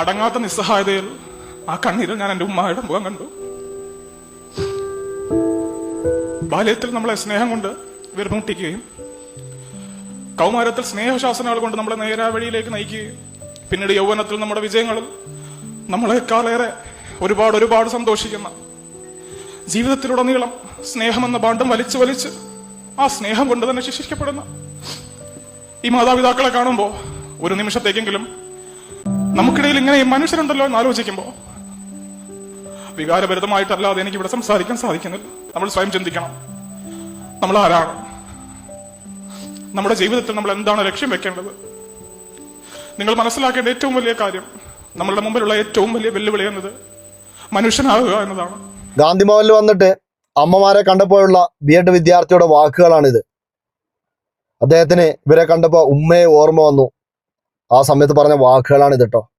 അടങ്ങാത്ത നിസ്സഹായതയിൽ ആ കണ്ണീരിൽ ഞാൻ എന്റെ ഉമ്മയുടെ മുഖം കണ്ടു. ബാല്യത്തിൽ നമ്മളെ സ്നേഹം കൊണ്ട് വിരമുട്ടിക്കുകയും കൗമാരത്തിൽ സ്നേഹശാസനകൾ കൊണ്ട് നമ്മളെ നേരാ വഴിയിലേക്ക് നയിക്കുകയും പിന്നീട് യൗവനത്തിൽ നമ്മുടെ വിജയങ്ങളിൽ നമ്മളെക്കാളേറെ ഒരുപാട് ഒരുപാട് സന്തോഷിക്കുന്ന ജീവിതത്തിലുടനീളം സ്നേഹമെന്ന ബാണ്ടം വലിച്ചു വലിച്ച് ആ സ്നേഹം കൊണ്ട് തന്നെ ശിക്ഷിക്കപ്പെടുന്ന ഈ മാതാപിതാക്കളെ കാണുമ്പോൾ ഒരു നിമിഷത്തേക്കെങ്കിലും നമുക്കിടയിൽ ഇങ്ങനെ മനുഷ്യരുണ്ടല്ലോ എന്ന് ആലോചിക്കുമ്പോൾ വികാരഭരിതമായിട്ടല്ലാതെ എനിക്ക് ഇവിടെ സംസാരിക്കാൻ സാധിക്കുന്നില്ല. നമ്മൾ സ്വയം ചിന്തിക്കണം. നമ്മൾ ആരാണ്? നമ്മുടെ ജീവിതത്തിൽ നമ്മൾ എന്താണ് ലക്ഷ്യം വെക്കേണ്ടത്? നിങ്ങൾ മനസ്സിലാക്കേണ്ട ഏറ്റവും വലിയ കാര്യം നമ്മളുടെ മുമ്പിലുള്ള ഏറ്റവും വലിയ വെല്ലുവിളി എന്നത് മനുഷ്യനാകുക എന്നതാണ്. ഗാന്ധി ഭവനിൽ വന്നിട്ട് അമ്മമാരെ കണ്ടപ്പോഴുള്ള ബി എഡ് വിദ്യാർത്ഥിയുടെ വാക്കുകളാണിത്. അദ്ദേഹത്തിന് ഇവരെ കണ്ടപ്പോൾ ഉമ്മയെ ഓർമ്മ വന്നു. ആ സമയത്ത് പറഞ്ഞ വാക്കുകളാണ് ഇത് കേട്ടോ